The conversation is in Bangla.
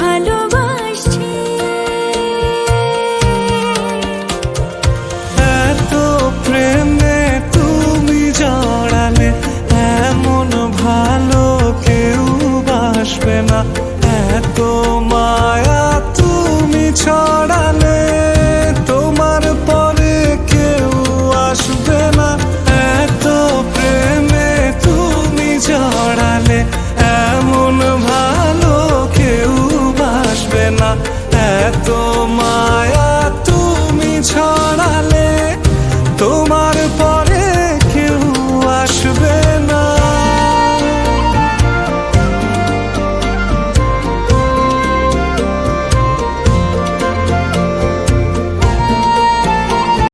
ভালোবাসছে। এত প্রেমে তুমি ভালো কেউ বাসবে না। এত মায়া তোমার পর